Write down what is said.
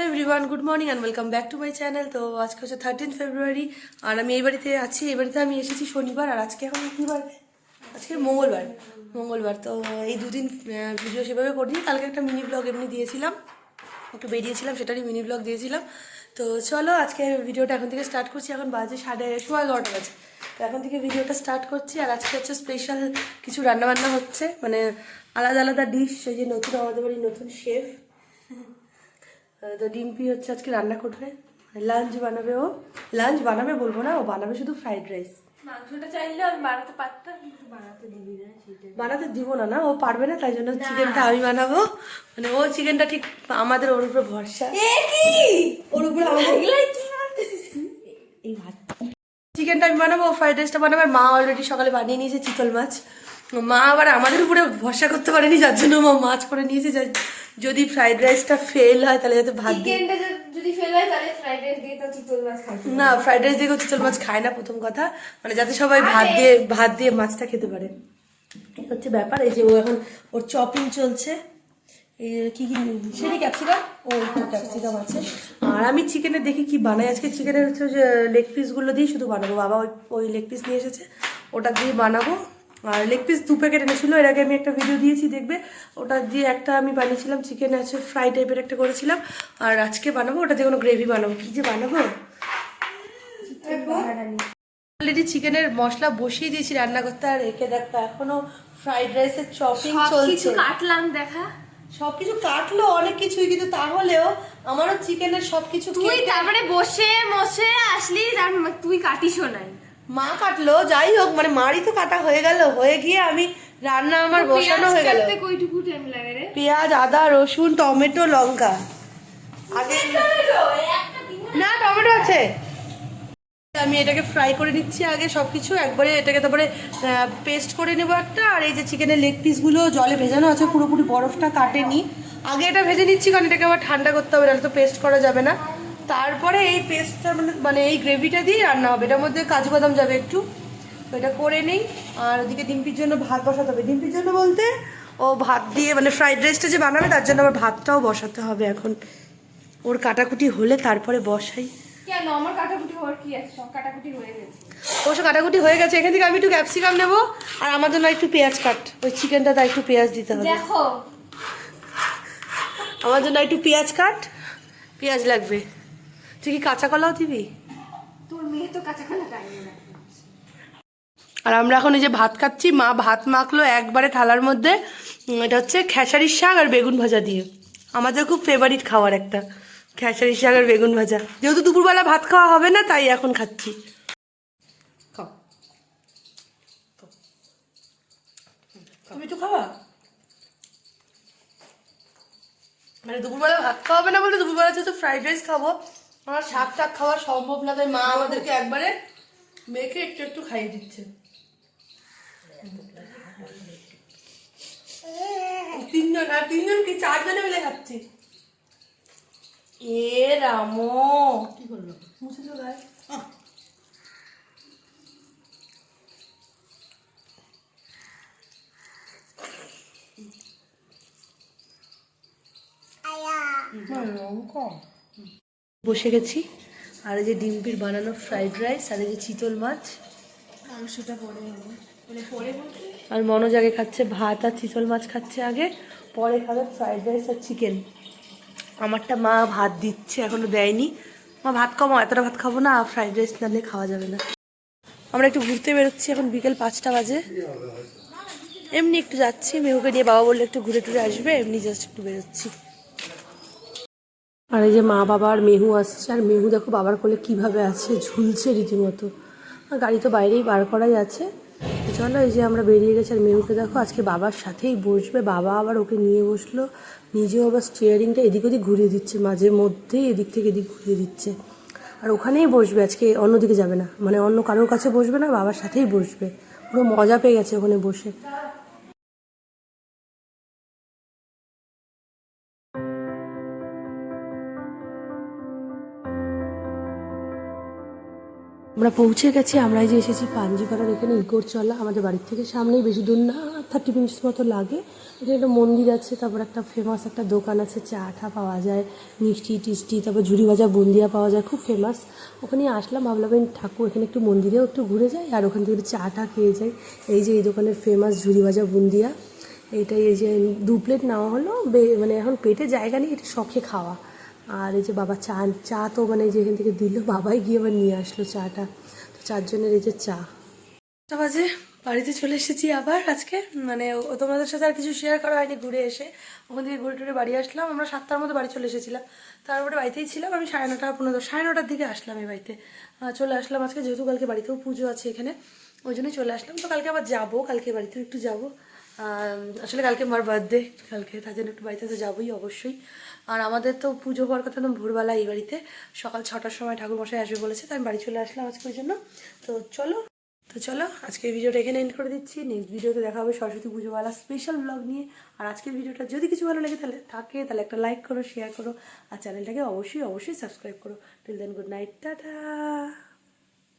Hello everyone good morning and welcome back to my channel তো আজকে হচ্ছে thirteen ফেব্রুয়ারি আর আমি এই বাড়িতে আছি। এই বাড়িতে আমি এসেছি শনিবার আর আজকে এখন কী বার আজকে মঙ্গলবার। মঙ্গলবার। তো এই দুদিন ভিডিও সেভাবে করিনি। কালকে একটা মিনি ব্লগ এমনি দিয়েছিলাম। একটু বেরিয়েছিলাম, সেটারই মিনি ব্লগ দিয়েছিলাম। তো চলো, আজকে ভিডিওটা এখন থেকে স্টার্ট করছি। এখন বাজে সাড়ে সোয়া এগারোটা বাজে। তো এখন থেকে ভিডিওটা স্টার্ট করছি। আর আজকে হচ্ছে স্পেশাল কিছু রান্নাবান্না হচ্ছে। মানে আলাদা আলাদা ডিশ সেই যে নতুন আমাদের বাড়ির নতুন শেফ তো ডিম্পি হচ্ছে আজকে রান্না করবে। লাঞ্চ বানাবে ও। লাঞ্চ বানাবে বলব না ও বানাবে শুধু ফ্রাইড রাইস মাংসটা চাইলে আমি বানাতে পারতাম কিন্তু বানাতে দিবি না বানাতে দিব না না ও পারবে না তাই জন্য চিকেনটা আমি বানাবো। মানে ও চিকেনটা ঠিক আমাদের ওর উপরে ভরসা। ওর উপরে এই ভাত। চিকেনটা আমি বানাবো ফ্রাইড রাইসটা বানাবো। আর মা অলরেডি সকালে বানিয়ে নিয়েছে চিতল মাছ। মা আবার আমাদের উপরে ভরসা করতে পারেনি যার জন্য মা মাছ করে নিয়েছে যদি ফ্রাইড রাইসটা ফেল হয় তাহলে যাতে ভাত দিয়ে যদি ফেল হয় তাহলে ফ্রাইড রাইস দিয়ে তো চিতল মাছ খাই। না ফ্রাইড রাইস দিয়ে চিতল মাছ খায় না প্রথম কথা। মানে যাতে সবাই ভাত দিয়ে ভাত দিয়ে মাছটা খেতে পারে। এই হচ্ছে ব্যাপার। এই যে ও এখন ওর চপিং চলছে। এই কি কি সেটি ক্যাপসিকাম ও ক্যাপসিকাম আছে। আর আমি চিকেনের দেখি কি বানাই। আজকে চিকেনের হচ্ছে যে লেগ পিসগুলো দিয়ে শুধু বানাবো। বাবা ওই ওই লেগ পিস নিয়ে এসেছে। ওটা দিয়ে বানাবো। আর লেগ পিস দু প্যাকেট এনেছিলো এর আগে আমি একটা ভিডিও দিয়েছি দেখবে? ওটা দিয়ে একটা আমি বানিয়েছিলাম চিকেন আছে ফ্রাই টাইপের একটা করেছিলাম আর আজকে বানাবো ওটা দিয়ে কোনো গ্রেভি বানাবো। কি যে বানাবো? অলরেডি চিকেনের মশলা বসিয়ে দিয়েছি রান্না করতে আর একে দেখো এখনও ফ্রাইড রাইসের চপিং কিছু চলছে। কাটলাম দেখা। সবকিছু কাটলো অনেক কিছুই কিন্তু তাহলেও আমারও চিকেনের সবকিছু তুই তারপরে বসে বসে আসলি তুই কাটিস নাই। মা কাটলো যাই হোক মানে মারই তো কাটা হয়ে গেল। হয়ে গিয়ে আমি রান্না আমার বসানো হয়ে গেল। পেঁয়াজ আদা রসুন টমেটো লঙ্কা। আগে না টমেটো আছে। আমি এটাকে ফ্রাই করে নিচ্ছি আগে সব কিছু একবারে এটাকে তারপরে পেস্ট করে নেব একটা আর এই যে চিকেনের লেগ পিসগুলো জলে ভেজানো আছে পুরোপুরি বরফটা কাটেনি। আগে এটা ভেজে নিচ্ছি কারণ এটাকে আবার ঠান্ডা করতে হবে নাহলে তো পেস্ট করা যাবে না। তারপরে এই পেস্টটা মানে মানে এই গ্রেভিটা দিয়ে রান্না হবে। এটার মধ্যে কাজু বাদাম যাবে একটু। তো এটা করে নেই। আর ওদিকে ডিম্পির জন্য ভাত বসাতে হবে। ডিম্পির জন্য বলতে ও ভাত দিয়ে মানে ফ্রাইড রাইসটা যে বানাবে তার জন্য আবার ভাতটাও বসাতে হবে এখন। ওর কাটাকুটি হলে তারপরে বসাই। কেন? আমার কাটাকুটি হওয়ার কি আছে? সব কাটাকুটি হয়ে গেছে। অবশ্য কাটাকুটি হয়ে গেছে। এখান থেকে আমি একটু ক্যাপসিকাম নেব। আর আমার জন্য একটু পেঁয়াজ কাট। ওই চিকেনটা একটু পেঁয়াজ দিতে হবে। দেখো। আমার জন্য একটু পেঁয়াজ কাট। পেঁয়াজ লাগবে। তুই কি কাঁচা কলাও দিবি? তোর মেয়ে তো কাঁচা কালা না। আর আমরা এখন এই যে ভাত খাচ্ছি মা ভাত মাখলো একবারে থালার মধ্যে। এটা হচ্ছে খেসারির শাক আর বেগুন ভাজা দিয়ে। আমাদের খুব ফেভারিট খাওয়ার একটা খেসারির শাক আর বেগুন ভাজা। যেহেতু দুপুরবেলা ভাত খাওয়া হবে না তাই এখন খাচ্ছি। তুমি তো খাওয়া মানে দুপুরবেলা ভাত খাওয়া হবে না বলতে দুপুরবেলা যেহেতু ফ্রাইড রাইস খাব আমার শাক টাক খাওয়া সম্ভব না তাই মা আমাদেরকে একবারে মেখে একটু একটু খাইয়ে দিচ্ছে। তিনজন আর তিনজন কি চারজনে মিলে খাচ্ছি? এ রামো। কি করল? মুছে চলে আয়। বসে গেছি। আর এই যে ডিম্পির বানানো ফ্রাইড রাইস আর এই যে চিতল মাছ। মাংসটা পরে মানে আর মনোজ আগে খাচ্ছে ভাত আর চিতল মাছ খাচ্ছে আগে পরে খাবে ফ্রাইড রাইস আর চিকেন আমারটা মা ভাত দিচ্ছে এখনও দেয়নি। মা ভাত খাব এতটা ভাত খাব না ফ্রাইড রাইস না নালে খাওয়া যাবে না। আমরা একটু ঘুরতে বেরোচ্ছি এখন বিকেল পাঁচটা বাজে। এমনি একটু যাচ্ছি মেহুকে নিয়ে বাবা বললে একটু ঘুরে টুরে আসবে এমনি জাস্ট একটু বেরোচ্ছি। আর এই যে মা বাবা আর মেহু আসছে, আর মেহু দেখো বাবার কোলে কীভাবে আছে, ঝুলছে রীতিমতো। আর গাড়ি তো বাইরেই বার করাই আছে। চলো এই যে আমরা বেরিয়ে গেছি, আর মেহুকে দেখো আজকে বাবার সাথেই বসবে। বাবা আবার ওকে নিয়ে বসল। নিজেও আবার স্টিয়ারিংটা এদিক ওদিক ঘুরিয়ে দিচ্ছে, মাঝে মধ্যেই এদিক থেকে এদিক ঘুরিয়ে দিচ্ছে। আর ওখানেই বসবে, আজকে অন্যদিকে যাবে না। মানে অন্য কারোর কাছে বসবে না, বাবার সাথেই বসবে। পুরো মজা পেয়ে গেছে ওখানে বসে। আমরা পৌঁছে গেছি আমরা যে এসেছি পাঞ্জিপাড়ার এখানে ইকোর চলা। আমাদের বাড়ির থেকে সামনেই বেশি দূর না থার্টি মিনিটস মতো লাগে। এখানে একটা মন্দির আছে, তারপর একটা ফেমাস একটা দোকান আছে, চা টা পাওয়া যায়, মিষ্টি টিষ্টি, তারপর ঝুড়ি ভাজা, বুন্দিয়া পাওয়া যায়, খুব ফেমাস ওখানে আসলাম, ভাবলাম ঠাকুর এখানে একটু মন্দিরেও একটু ঘুরে যাই, আর ওখান থেকে চা টা খেয়ে যাই। এই যে এই দোকানের ফেমাস ঝুড়ি ভাজা, বুন্দিয়া। এইটাই এই যে দু প্লেট নেওয়া হলো মানে এখন পেটে জায়গা নেই, এটা শখে খাওয়া। আর এই যে বাবা চা চা তো মানে যে এখান থেকে দিল, বাবাই গিয়ে আবার নিয়ে আসলো চাটা। তো চারজনের এই যে চা। বাজে, বাড়িতে চলে এসেছি আবার আজকে। মানে তোমাদের সাথে আর কিছু শেয়ার করা হয়নি ঘুরে এসে। ওখান থেকে ঘুরে টুরে বাড়ি আসলাম, আমরা সাতটার মতো বাড়ি চলে এসেছিলাম। তারপরে বাড়িতেই ছিলাম, আমি সাড়ে নটা, পনেরো সাড়ে নটার দিকে আসলাম এই বাড়িতে। চলে আসলাম আজকে, যেহেতু কালকে বাড়িতেও পুজো আছে এখানে, ওই জন্যই চলে আসলাম। তো কালকে আবার যাব, কালকে বাড়িতেও একটু যাব। আসলে কালকে আমার বার্থডে কালকে তার জন্য একটু বাড়িতে তো যাবোই অবশ্যই। আর আমাদের তো পুজো হওয়ার কথা একদম ভোরবেলা এই বাড়িতে। সকাল ছটার সময় ঠাকুর মশাই আসবে বলেছে, তাই আমি বাড়ি চলে আসলাম আজকে ওই জন্য। তো চলো তো চলো আজকের ভিডিওটা এখানে এন্ড করে দিচ্ছি। নেক্সট ভিডিওতে দেখা হবে সরস্বতী পুজোওয়ালা স্পেশাল ব্লগ নিয়ে। আর আজকের ভিডিওটা যদি কিছু ভালো লাগে তাহলে থাকে, তাহলে একটা লাইক করো শেয়ার করো। আর চ্যানেলটাকে অবশ্যই অবশ্যই সাবস্ক্রাইব করো। Till then good night tata.